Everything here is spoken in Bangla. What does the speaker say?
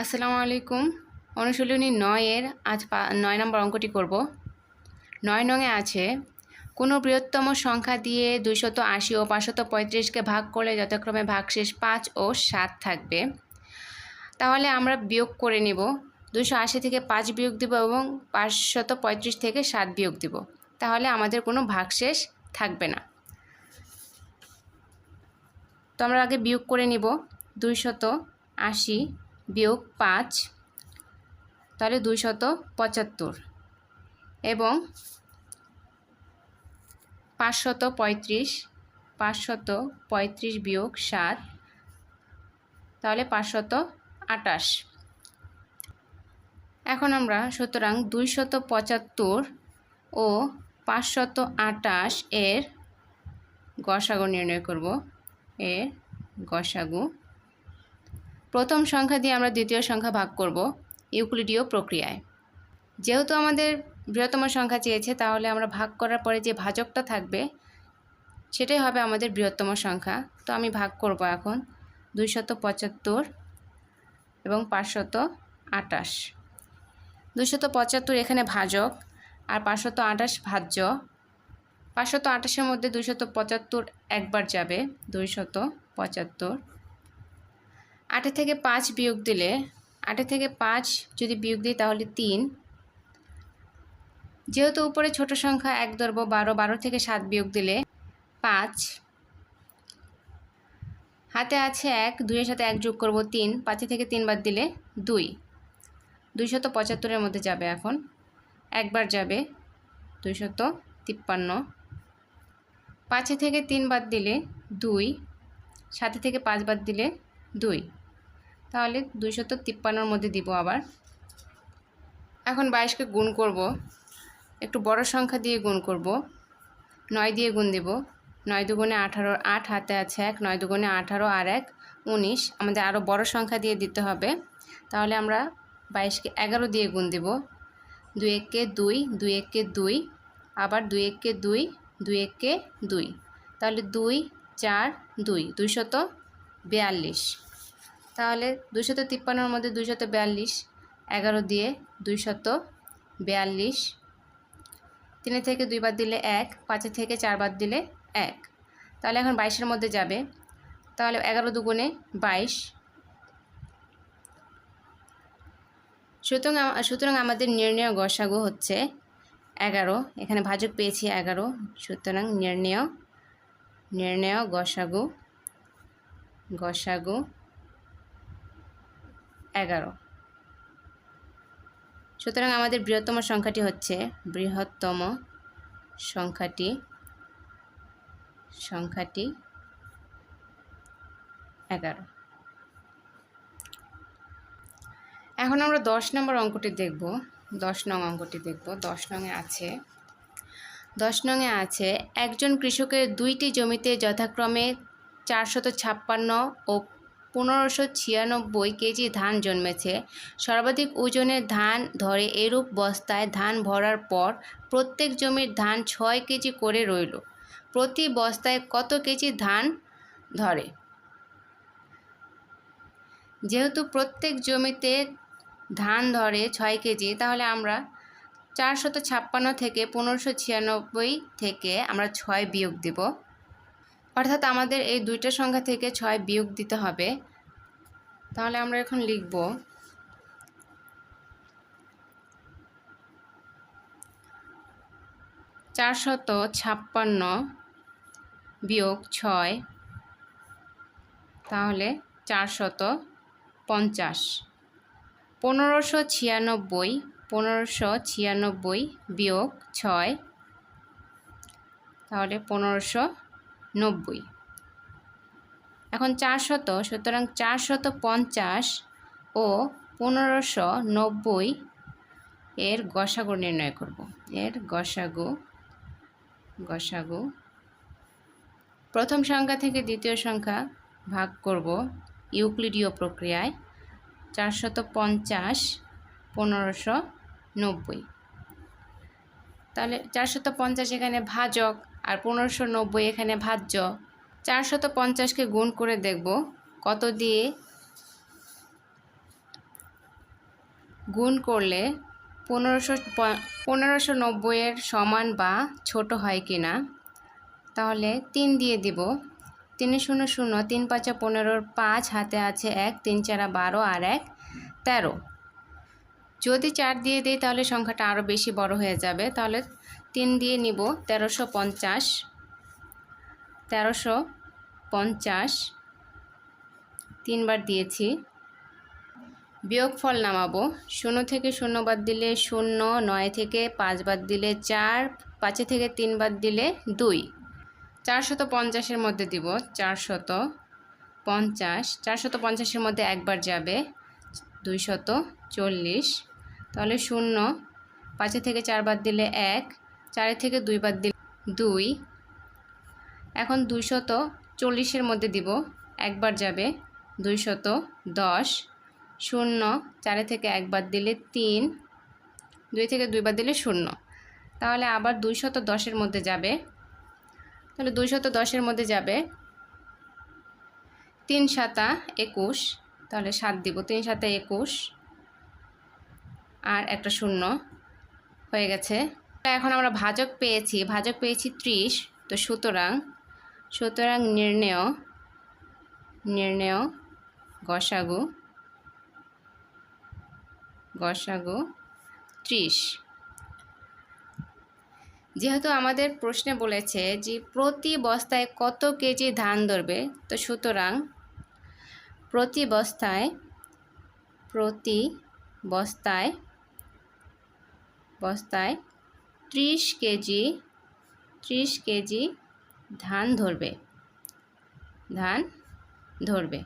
আসসালামু আলাইকুম। অনুশীলনী নয়ের আজ নয় নম্বর অঙ্কটি করব। নয় নঙে আছে, কোনো বৃহত্তম সংখ্যা দিয়ে দুইশত আশি ও পাঁচশত পঁয়ত্রিশকে ভাগ করলে যথাক্রমে ভাগশেষ পাঁচ ও সাত থাকবে। তাহলে আমরা বিয়োগ করে নিব। দুশো আশি থেকে পাঁচ বিয়োগ দিব এবং পাঁচশত পঁয়ত্রিশ থেকে সাত বিয়োগ দিব। তাহলে আমাদের কোনো ভাগশেষ থাকবে না। তো আমরা আগে বিয়োগ করে নিব। দুইশত আশি বিয়োগ পাঁচ, তাহলে দুইশত পঁচাত্তর এবং পাঁচশত পঁয়ত্রিশ পাঁচশত পঁয়ত্রিশ বিয়োগ সাত, তাহলে পাঁচশত আটাশ এখন আমরা সুতরাং দুইশত পঁচাত্তর ও পাঁচশত আটাশ এর গসাগু নির্ণয় করব। এর গসাগু প্রথম সংখ্যা দিয়ে আমরা দ্বিতীয় সংখ্যা ভাগ করব ইউক্লিডীয় প্রক্রিয়ায়। যেহেতু আমাদের বৃহত্তম সংখ্যা চেয়েছে, তাহলে আমরা ভাগ করার পরে যে ভাজকটা থাকবে, সেটাই হবে আমাদের বৃহত্তম সংখ্যা। তো আমি ভাগ করব এখন দুইশত পঁচাত্তর এবং পাঁচশত আটাশ দুইশত পঁচাত্তর এখানে ভাজক আর পাঁচশত আটাশ ভাজ্য। পাঁচশত আটাশের মধ্যে দুইশত পঁচাত্তর একবার যাবে, দুইশত পঁচাত্তর। আটে থেকে পাঁচ বিয়োগ দিলে, আটে থেকে পাঁচ যদি বিয়োগ দিই তাহলে তিন। যেহেতু উপরে ছোট সংখ্যা এক ধরবো, বারো বারো থেকে সাত বিয়োগ দিলে পাঁচ। হাতে আছে এক, দুইয়ের সাথে এক যোগ করব তিন, পাঁচে থেকে তিন বাদ দিলে দুই। দুইশত পঁচাত্তরের মধ্যে যাবে এখন, একবার যাবে দুইশত তিপ্পান্ন। পাঁচে থেকে তিন বাদ দিলে দুই সাথে থেকে পাঁচ বাদ দিলে দুই। তাহলে দুইশত তিপ্পান্নর মধ্যে দিব আবার। এখন বাইশকে গুণ করব। একটু বড় সংখ্যা দিয়ে গুণ করব। নয় দিয়ে গুণ দেব। নয় দুগুণে আঠারো, আট হাতে আছে এক। নয় দুগুণে আঠারো আর এক, উনিশ। আমাদের আরও বড় সংখ্যা দিয়ে দিতে হবে। তাহলে আমরা বাইশকে এগারো দিয়ে গুণ দেব। দুই এককে দুই দুই এককে দুই, আবার দুই এককে দুই দুই এককে দুই। তাহলে দুই, চার, দুই, দুইশত বিয়াল্লিশ। তাহলে দুইশত তিপ্পান্নর মধ্যে দুইশত বিয়াল্লিশ, এগারো দিয়ে দুইশত বিয়াল্লিশ। তিনে থেকে দুই বাদ দিলে এক, পাঁচে থেকে চার বাদ দিলে এক। তাহলে এখন বাইশের মধ্যে যাবে। তাহলে এগারো দুগুণে বাইশ। সুতরাং সুতরাং আমাদের নির্ণয় গসাগু হচ্ছে এগারো। এখানে ভাজক পেয়েছি এগারো। সুতরাং নির্ণয় নির্ণয় গসাগু গসাগু। এগারো। সুতরাং আমাদের বৃহত্তম সংখ্যাটি হচ্ছে, বৃহত্তম সংখ্যাটি সংখ্যাটি এগারো। এখন আমরা দশ নম্বর অঙ্কটি দেখব, দশ নং অঙ্কটি দেখব, দশ নংয়ে আছে, দশ নংয়ে আছে, একজন কৃষকের দুইটি জমিতে যথাক্রমে চারশত ছাপ্পান্ন ও পনেরোশো ছিয়ানব্বই কেজি ধান জন্মেছে। সর্বাধিক ওজনের ধান ধরে এরূপ বস্তায় ধান ভরার পর প্রত্যেক জমির ধান ছয় কেজি করে রইল। প্রতি বস্তায় কত কেজি ধান ধরে? যেহেতু প্রত্যেক জমিতে ধান ধরে ছয় কেজি, তাহলে আমরা চারশত ছাপ্পান্ন থেকে পনেরোশো ছিয়ানব্বই থেকে আমরা ছয় বিয়োগ দেব। অর্থাৎ আমাদের এই দুইটা সংখ্যা থেকে ছয় বিয়োগ দিতে হবে। তাহলে আমরা এখন লিখব চারশত ছাপ্পান্ন বিয়োগ ছয়, তাহলে চারশত পঞ্চাশ। পনেরোশো ছিয়ানব্বই পনেরোশো ছিয়ানব্বই বিয়োগ ছয়, তাহলে পনেরোশো নব্বই। এখন চারশত, সুতরাং চারশত পঞ্চাশ ও পনেরোশো নব্বই এর গসাগু নির্ণয় করব। এর গসাগু গসাগু। প্রথম সংখ্যা থেকে দ্বিতীয় সংখ্যা ভাগ করব ইউক্লিডীয় প্রক্রিয়ায় চারশত পঞ্চাশ পনেরোশো নব্বই তাহলে চারশত পঞ্চাশ এখানে ভাজক। পনেরোশো নব্বই এখানে ভাজ্য। চারশত পঞ্চাশকে গুণ করে দেখব। কত দিয়ে গুণ করলে পনেরোশো পনেরোশো নব্বইয়ের সমান বা ছোট হয় কি না তাহলে তিন দিয়ে দিব। তিনে শূন্য শূন্য, তিন পাঁচা পনেরোর পাঁচ, হাতে আছে এক, তিন চারা বারো আর এক, তেরো। যদি চার দিয়ে দিই তাহলে সংখ্যাটা আরও বেশি বড় হয়ে যাবে। তাহলে তিন দিয়ে নিব, তেরোশো পঞ্চাশ তেরোশো পঞ্চাশ, তিনবার দিয়েছি। বিয়োগফল নামাবো, শূন্য থেকে শূন্য বাদ দিলে শূন্য, নয় থেকে পাঁচ বাদ দিলে চার, পাঁচে থেকে তিন বাদ দিলে দুই। চারশত পঞ্চাশের মধ্যে দিব, চারশত পঞ্চাশ, চারশত পঞ্চাশের মধ্যে একবার যাবে, দুইশত চল্লিশ। তাহলে শূন্য, পাঁচে থেকে চার বাদ দিলে এক চারে থেকে দুই বাদ দিলে দুই। এখন দুইশত চল্লিশের মধ্যে দিব, একবার যাবে। দুইশত দশ। শূন্য, চারে থেকে একবার দিলে তিন। দুই থেকে দুই বাদ দিলে শূন্য। তাহলে আবার দুইশত দশের মধ্যে যাবে। তাহলে দুইশত দশের মধ্যে যাবে। তিন সাতা একুশ। তাহলে সাত দিব, তিন সাতা একুশ। আর একটা শূন্য হয়ে গেছে। এখন আমরা ভাজক পেয়েছি। ভাজক পেয়েছি ত্রিশ। তো সুতরাং সুতরাং নির্ণেয় নির্ণেয় গসাগু গসাগু ত্রিশ। যেহেতু আমাদের প্রশ্নে বলেছে যে প্রতি বস্তায় কত কেজি ধান ধরবে, তো সুতরাং প্রতি বস্তায় প্রতি বস্তায় বস্তায় ত্রিশ কেজি ত্রিশ কেজি ধান ধরবে। ধান ধরবে।